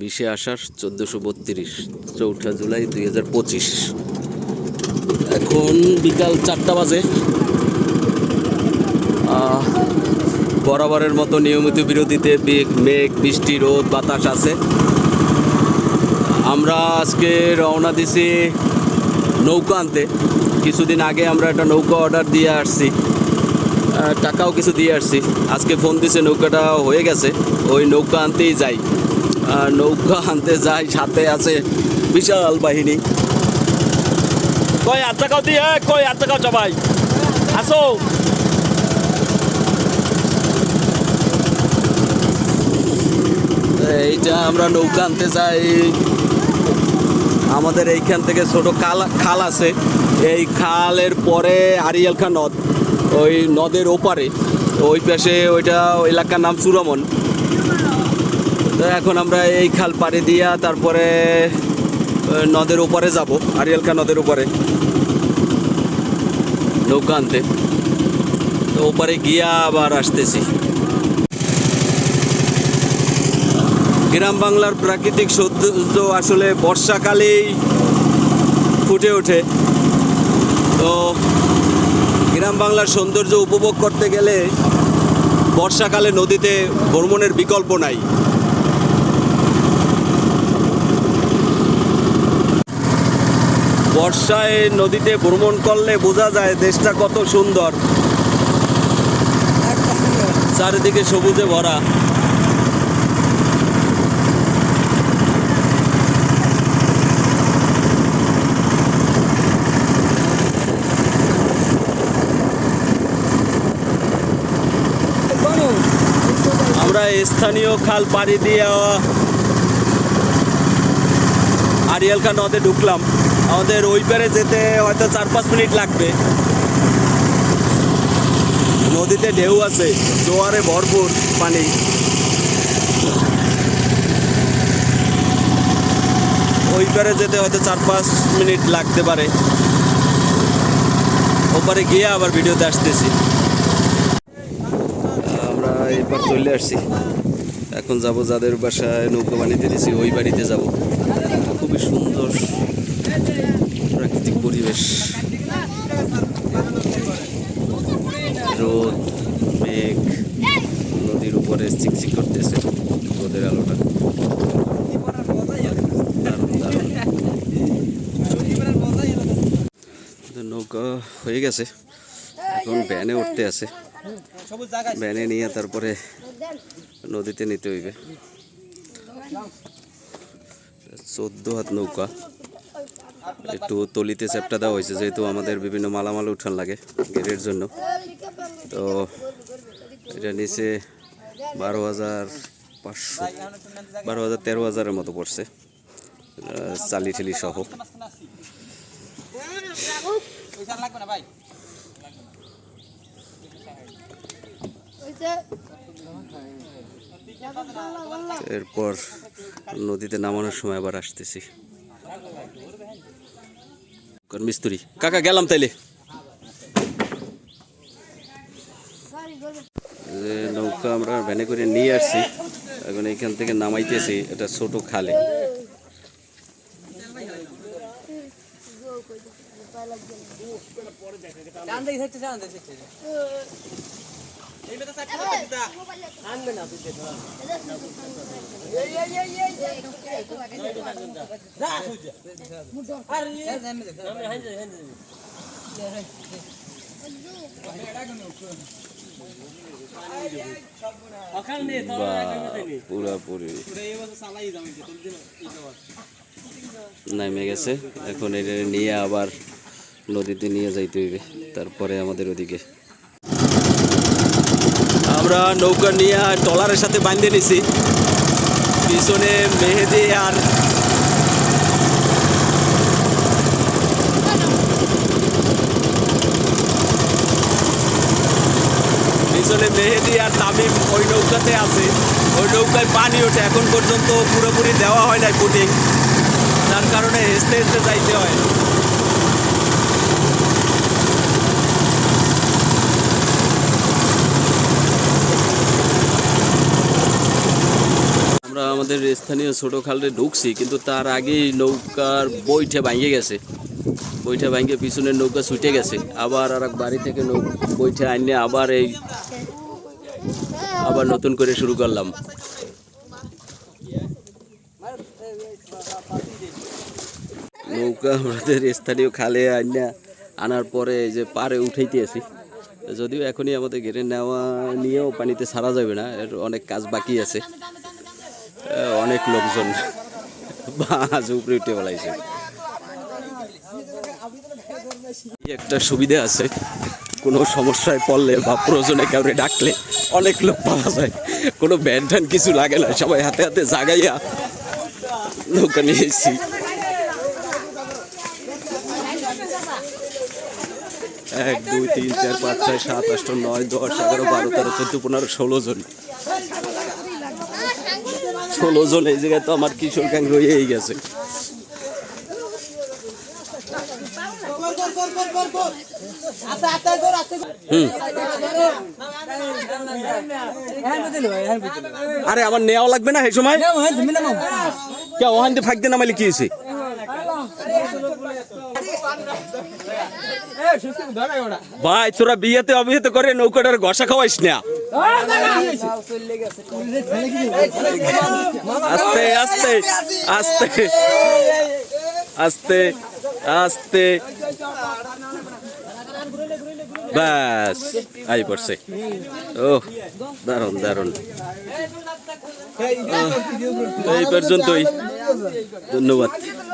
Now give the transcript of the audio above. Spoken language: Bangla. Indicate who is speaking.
Speaker 1: বিশে আষাঢ় চোদ্দোশো বত্রিশ চৌঠা জুলাই দুই হাজার পঁচিশ এখন বিকাল চারটা বাজে বরাবরের মতো নিয়মিত বিরতিতে মেঘ বৃষ্টি রোদ বাতাস আছে আমরা আজকে রওনা দিছি নৌকা আনতে কিছুদিন আগে আমরা একটা নৌকা অর্ডার দিয়ে আসছি টাকাও কিছু দিয়ে আসছি আজকে ফোন দিছে নৌকাটা হয়ে গেছে ওই নৌকা আনতেই যাই নৌকা আনতে যাই সাথে আছে বিশাল বাহিনী কই আচ্ছা কাউ দিয়ে কই আচ্ছা কাউ সবাই আসো এইটা আমরা নৌকা আনতে যাই আমাদের এইখান থেকে ছোট খাল খাল আছে এই খালের পরে আরিয়াল খান নদ ওই নদের ওপারে ওই পাশে ওইটা এলাকার নাম সুরমন তো এখন আমরা এই খাল পাড়ে দিয়া তারপরে নদের ওপারে যাব আরিয়ালকা নদের ওপারে নৌকা আনতে তো ওপারে গিয়া আবার আসতেছি গ্রাম বাংলার প্রাকৃতিক সৌন্দর্য আসলে বর্ষাকালেই ফুটে ওঠে তো গ্রাম বাংলার সৌন্দর্য উপভোগ করতে গেলে বর্ষাকালে নদীতে ভ্রমণের বিকল্প নাই বর্ষায় নদীতে ভ্রমণ করলে বোঝা যায় দেশটা কত সুন্দর চারিদিকে সবুজে ভরা আমরা স্থানীয় খাল পাড়ি দিয়ে আরিয়ালকা নদে ঢুকলাম আমাদের ওই পারে যেতে হয়তো চার পাঁচ মিনিট লাগবে নদীতে ঢেউ আছে জোয়ারে ভরপুর পানি ওই পারে যেতে হয়তো চার পাঁচ মিনিট লাগতে পারে ওপারে গিয়ে আবার ভিডিওতে আসতেছি এবার চলে আসছি এখন যাব যাদের বাসায় নৌকা বানিয়ে দিয়েছি ওই বাড়িতে যাব খুবই সুন্দর প্রাকৃতিক পরিবেশ রোদ মেঘ নদীর উপরে চিকচিক করতেছে রোদের আলোটা নৌকা হয়ে গেছে এখন ভ্যানে উঠতে আছে বেনে নিয়ে তারপরে নদীতে নিতে হইবে চোদ্দ হাত নৌকা একটু তলিতে চ্যাপটা দেওয়া হয়েছে যেহেতু আমাদের বিভিন্ন মালামাল উঠান লাগে গেটের জন্য তো এটা নিচে বারো হাজার পাঁচশো বারো হাজার তেরো হাজারের মতো পড়ছে চালি ঠেলি সহ এরপর নদীতে নামানোর সময় আবার আসতেছি মিস্ত্রি কাকা গেলাম তাইলে নৌকা আমরা ভ্যানে করে নিয়ে আসছি এখন এখান থেকে নামাইতেছি এটা ছোট খালে পরে পুরাপুরি নামে গেছে এখন এটা নিয়ে আবার নদীতে নিয়ে যাইতে হইবে তারপরে আমাদের ওদিকে আমরা নৌকা নিয়ে ট্রলারের সাথে বাঁধে নিছি পিছনে মেহেদি আর পিছনে মেহেদি আর তামিম ওই নৌকাতে আছে ওই নৌকায় পানি ওঠে এখন পর্যন্ত পুরোপুরি দেওয়া হয় নাই পুটিং তার কারণে হেসতে হেসতে যাইতে হয় স্থানীয় ছোটো খালে ঢুকছি কিন্তু তার আগেই নৌকার বইটা ভাঙিয়ে গেছে বইটা ভাঙিয়ে পিছনের নৌকা ছুটে গেছে আবার আর বাড়ি থেকে বইটা আনলে আবার এই আবার নতুন করে শুরু করলাম নৌকা আমাদের স্থানীয় খালে আনলে আনার পরে যে পারে উঠাইতে আছি যদিও এখনই আমাদের ঘেরে নেওয়া নিয়েও পানিতে সারা যাবে না এর অনেক কাজ বাকি আছে অনেক লোকজন উপরে উঠে একটা সুবিধে আছে কোনো সমস্যায় পড়লে বা প্রয়োজনে কাউরে ডাকলে অনেক লোক পাওয়া যায় কোনো ব্যান ট্যান কিছু লাগে না সবাই হাতে হাতে জাগাইয়া নৌকা নিয়েছি এক দুই তিন চার পাঁচ ছয় সাত আট নয় দশ এগারো বারো তেরো চোদ্দ পনেরো ষোলো জন ষোলো জন এই জায়গায় তো আমার কিশোর কাং রয়েই গেছে আরে আমার নেওয়া লাগবে না সেই সময় কে ওখান দিয়ে ফাঁকতে নামাইলে কি হয়েছে ভাই তোরা বিয়েতে অবিয়েতে করে নৌকাটার ঘষা খাওয়াইস না আস্তে আস্তে আস্তে আস্তে আস্তে ব্যাস আই পড়ছে ও দারুণ দারুণ এই পর্যন্তই ধন্যবাদ